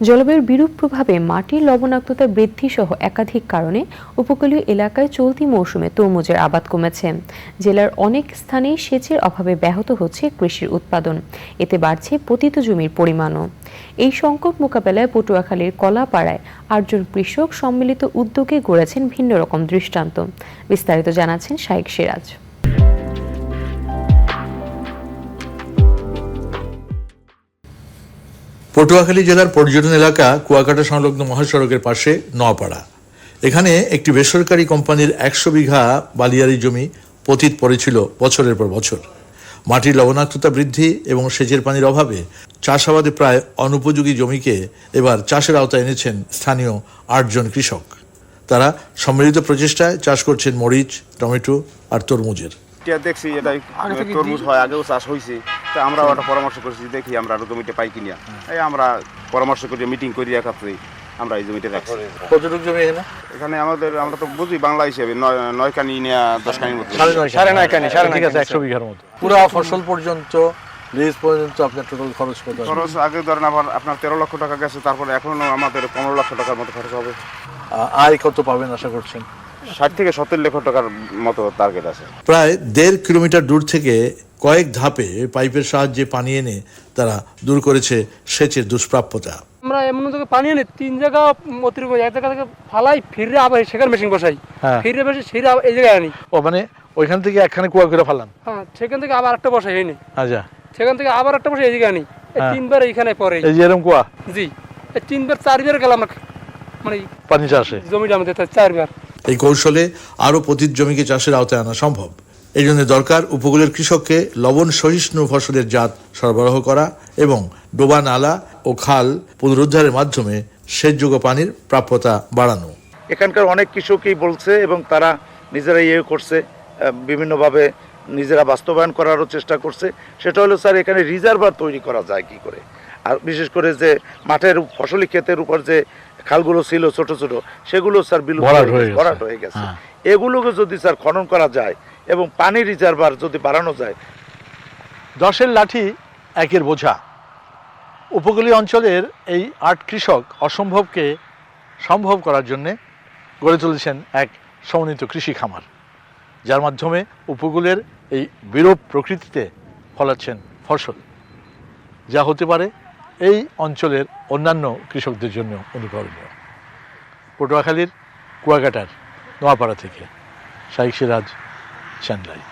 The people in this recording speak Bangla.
জলবায়ুর বিরূপ প্রভাবে মাটির লবণাক্ততা বৃদ্ধি সহ একাধিক কারণে উপকূলীয় এলাকায় চলতি মৌসুমে তরমুজের আবাদ কমেছে। জেলার অনেক স্থানেই সেচের অভাবে ব্যাহত হচ্ছে কৃষির উৎপাদন। এতে বাড়ছে পতিত জমির পরিমাণও। এই সংকট মোকাবেলায় পটুয়াখালীর কলাপাড়ায় আটজন কৃষক সম্মিলিত উদ্যোগে গড়েছেন ভিন্ন রকম দৃষ্টান্ত। বিস্তারিত জানাচ্ছেন শাইক সিরাজ। পটুয়াখালী জেলার পর্যটন এলাকা কুয়াকাটা সংলগ্ন মহাসড়কের পাশে নওয়াপাড়া এখানে একটি বেসরকারি কোম্পানির একশো বিঘা বালিয়ারি জমি পতিত পড়েছিল বছরের পর বছর। মাটির লবণাক্ততা বৃদ্ধি এবং সেচের পানির অভাবে চাষাবাদে প্রায় অনুপযোগী জমিকে এবার চাষের আওতায় এনেছেন স্থানীয় আটজন কৃষক। তারা সম্মিলিত প্রচেষ্টায় চাষ করছেন মরিচ টমেটো আর তরমুজের। দেখছি এটাই তরমুজ হয় আগেও চাষ হয়েছে তা আমরা ওটা পরামর্শ করছি দেখি আমরা আরও জমিটা পাই কিনা। এই আমরা পরামর্শ করি মিটিং করি একাত্রে আমরা এই জমিটা রাখছি। কতটুকু জমি এখানে? এখানে আমাদের আমরা তো বুঝি বাংলা হিসেবে নয় কানি নেওয়া দশ কানির মতো সাড়ে নয় কানি, সাড়ে নয় ঠিক আছে কানি, একশো বিঘার মতো। পুরো ফসল পর্যন্ত লিজ পর্যন্ত আপনার টোটাল খরচ কত খরচ আগে ধরেন আবার আপনার তেরো লক্ষ টাকা গেছে তারপরে এখনও আমাদের পনেরো লক্ষ টাকার মতো খরচ হবে। আয় কত পাবেন আশা করছেন? ষাট থেকে সত্তর লক্ষ টাকার মতো টার্গেট আছে। প্রায় দেড় কিলোমিটার দূর থেকে কয়েক ধাপে পাইপের সাহায্যে পানি এনে তারা দূর করেছে সেচের দুষ্প্রাপ্যতা। আমরা এমন জায়গায় পানি আনি তিন জায়গা অতিরিক্ত এক জায়গা থেকে ফালাই ফিরে আবার সেখানে মেশিন বসাই। হ্যাঁ। ফিরে বসে সেরে এই জায়গায় আনি। ও মানে ওইখান থেকে একখানে কুয়া করে ফেলান হ্যাঁ সেখান থেকে আবার একটা বসাই হয়নি আচ্ছা। সেখান থেকে আবার একটা বসাই এই জায়গায় আনি। হ্যাঁ। তিনবার এইখানে পরে। এই যে এরকম কুয়া? জি। তিনবার চারবার গেলাম মানে পানি চাষে? জমিটা আমাদের চারবার। এই কৌশলে আরও পতিত জমিকে চাষের আওতায় আনা সম্ভব। এই জন্য দরকার উপকূলের কৃষককে লবণ সহিষ্ণু ফসলের জাত সরবরাহ করা এবং ডোবা নালা ও খাল পুনরুদ্ধারের মাধ্যমে সেচযোগ্য পানির প্রাপ্যতা বাড়ানো এখানকার অনেক কৃষকই বলছে এবং তারা নিজেরা ইয়ে করছে বিভিন্নভাবে নিজেরা বাস্তবায়ন করারও চেষ্টা করছে সেটা হলো স্যার এখানে রিজার্ভার তৈরি করা যায় কি করে আর বিশেষ করে যে মাঠের ফসলি ক্ষেতের উপর যে খালগুলো ছিল ছোট ছোট সেগুলো স্যার বিলুপ্ত ভরাট হয়ে গেছে, গেছে। ভরাট গেছে। এগুলোকে যদি স্যার খনন করা যায় এবং পানি রিজার্ভার যদি বাড়ানো যায়। দশের লাঠি একের বোঝা। উপকূলীয় অঞ্চলের এই আট কৃষক অসম্ভবকে সম্ভব করার জন্যে গড়ে তুলেছেন এক সমন্বিত কৃষি খামার, যার মাধ্যমে উপকূলের এই বিরূপ প্রকৃতিতে ফলাচ্ছেন ফসল, যা হতে পারে এই অঞ্চলের অন্যান্য কৃষকদের জন্য অনুকরণীয়। পটুয়াখালীর কুয়াকাটার নোয়াপাড়া থেকে শাইক সিরাজ Sunday